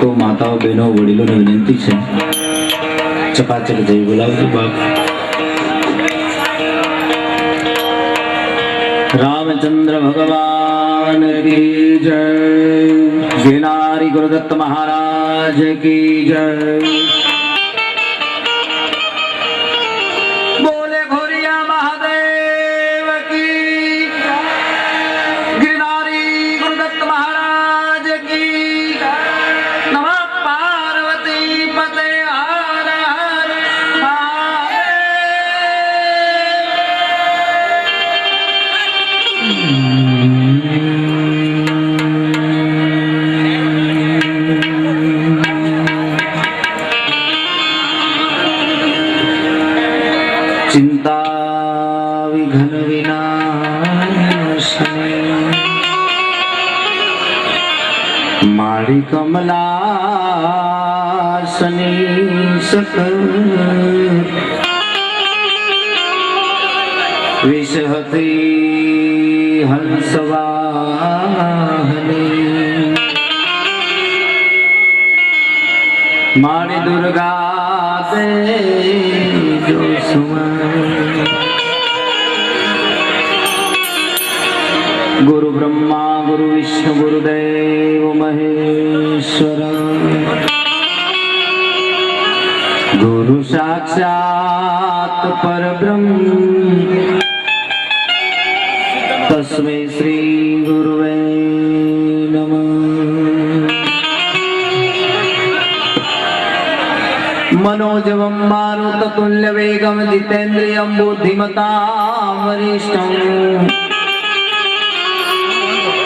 ભક્તો માતાઓ, બહેનો, વડીલોને વિનંતી છે. ચપાચક જઈ બોલાવજો, બાપ. રામચંદ્ર ભગવાન કી જય. ગિરનારી ગુરુદત્ત મહારાજ કી જય. મારી કમલાસની સકલ. વિષ હતી હંસવાહની. મારી દુર્ગા દે જો સુમન ગુરુ બ્રહ્મા ગુરુ વિષ્ણુ ગુરુદેવ મહેશ્વર ગુરુ સાક્ષાત પરબ્રહ્મ તસ્મે શ્રી ગુરુવે નમ મનોજવમ મારુતતુલ્ય વેગમ જીતેન્દ્રિયમ બુદ્ધિમતા વરિષ્ઠ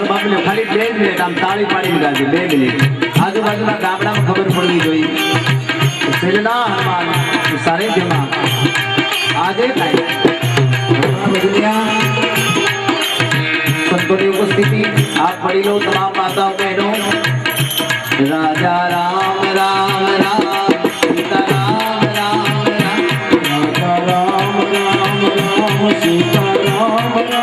લોકોને મારા બાપને ખાલી બે મિનિટ આમ તાળી પાડીને ગાજે બે મિનિટ આજુબાજુના ગામડામાં ખબર પડવી જોઈએ શેરના હનુમાન સાનિધ્યમાં આજે થાય દુનિયા સંતોની ઉપસ્થિતિ આપ વડીલો તમામ માતાઓ બહેનો રાજા રામ રામ રામ સીતા રામ રામ રામ રાજા રામ રામ રામ સીતા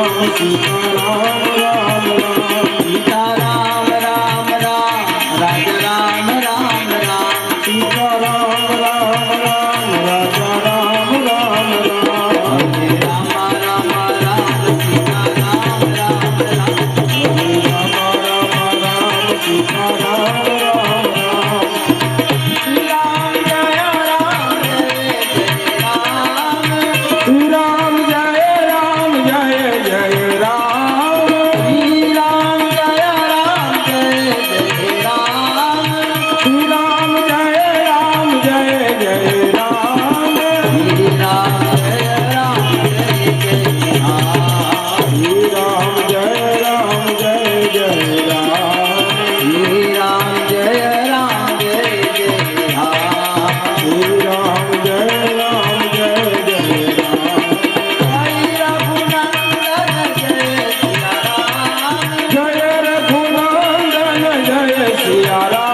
রাম જય શિયા